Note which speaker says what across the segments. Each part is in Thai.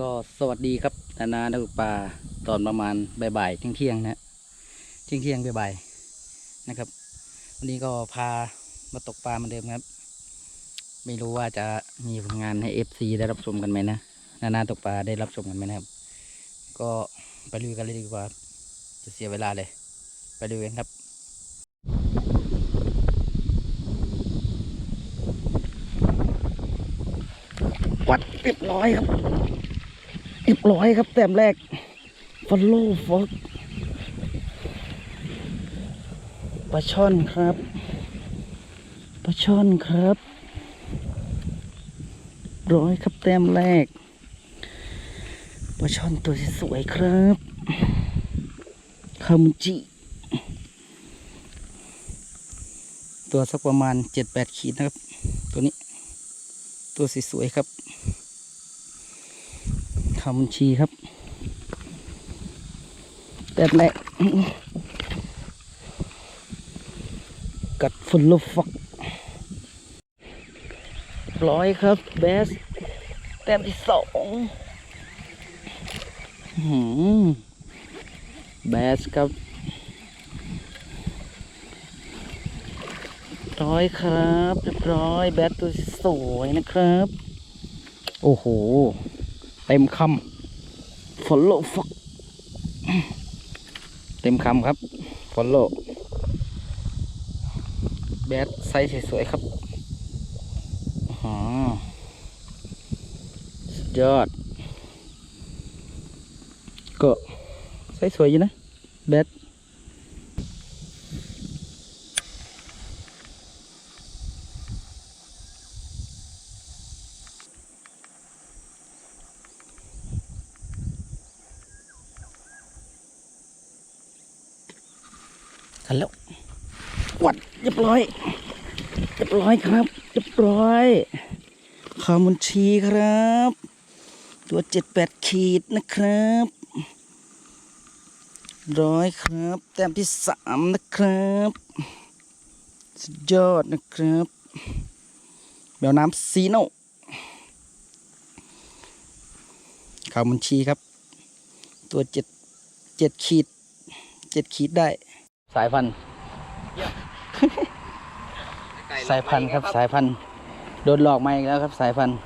Speaker 1: ก็สวัสดีครับนานานักตกปลาตอนประมาณบ่ายๆเที่ยงๆนะฮะเที่ยงเที่ยงๆบ่ายๆนะครับ วันนี้ก็พามาตกปลาเหมือนเดิมครับ ไม่รู้ว่าจะมีผลงานให้ FC ได้รับชมกันไหมนะนานาตกปลาได้รับชมกันไหมนะครับ ก็ไปดูกันเลยดีกว่า จะเสียเวลาเลย ไปดูกันครับวัดเรียบร้อยครับ เรียบร้อยครับแต้มแรกฟอลโล่ฟอกปลาช่อนครับปลาช่อนครับ ร้อยครับแต้มแรกปลาช่อนตัวสวยครับคามุจิ ตัวสักประมาณเจ็ดแปดขีดนะครับ ตัวนี้ ตัวสวยๆครับามุนชีครับแต่แรกกัดฟุลโลฟักร้อยครับเบสแต้มที่สองเบสครับร้อยครับเรียบร้อยแบสตัวสวยนะครับ โอ้โห เต็มคำฝนโล่ฟักเต็มคำครับฝนโล่แบดไซส์สวยๆครับอ๋อสุดยอดก็ไซส์สวยอยู่นะแบด กันแล้ววัดเรียบร้อยเรียบร้อยครับเรียบร้อยคามุนชีครับ ตัวเจ็ดแปดขีดนะครับร้อยครับ แต้มที่สามนะครับสุดยอดนะครับแมวน้ำซีโน่คามุนชีครับ ตัวเจ็ดเจ็ดขีดเจ็ดขีดได้ายพันธุ์ สายพันธุ์ครับสายพันธุ์โดนหลอกมาอีกแล้วครับ สายพันธุ์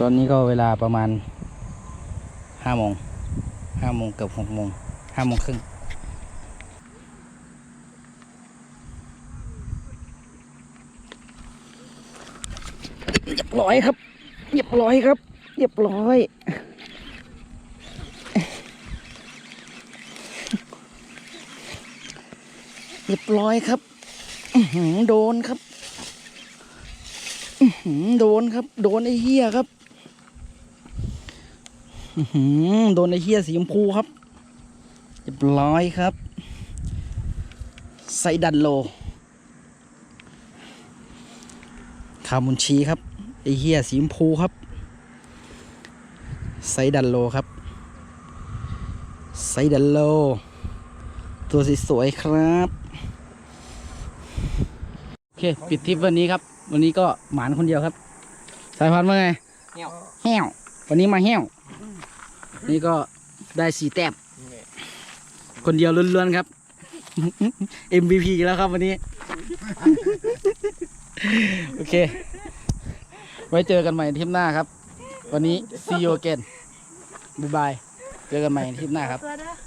Speaker 1: ตอนนี้ก็เวลาประมาณห้าโมงห้าโมงเกือบหกโมงห้าโมงครึ่งเรียบร้อยครับ เรียบร้อยครับ เรียบร้อย เรียบร้อยครับโดนครับโดนครับ โดนไอ้เหี้ยครับโดนไอ้เหี้ยสีชมพูครับเรียบร้อยครับไซดันโล คามุนชีครับ ไอ้เหี้ยสีชมพูครับ ไซดันโลครับ ไซดันโล ตัวสวยๆครับ โอเค ปิดทริปวันนี้ครับ วันนี้ก็หมานคนเดียวครับ สายพันธุ์ว่าไง
Speaker 2: เหี้ยว
Speaker 1: แห้ววันนี้มาแห้วนี่ก็ได้สีแต้มคนเดียวล้วนๆครับ MVP แล้วครับวันนี้ โอเค ไว้เจอกันใหม่ทริปหน้าครับ วันนี้ see you again บ๊ายบาย เจอกันใหม่ทริปหน้าครับ
Speaker 3: ตัวเด้อ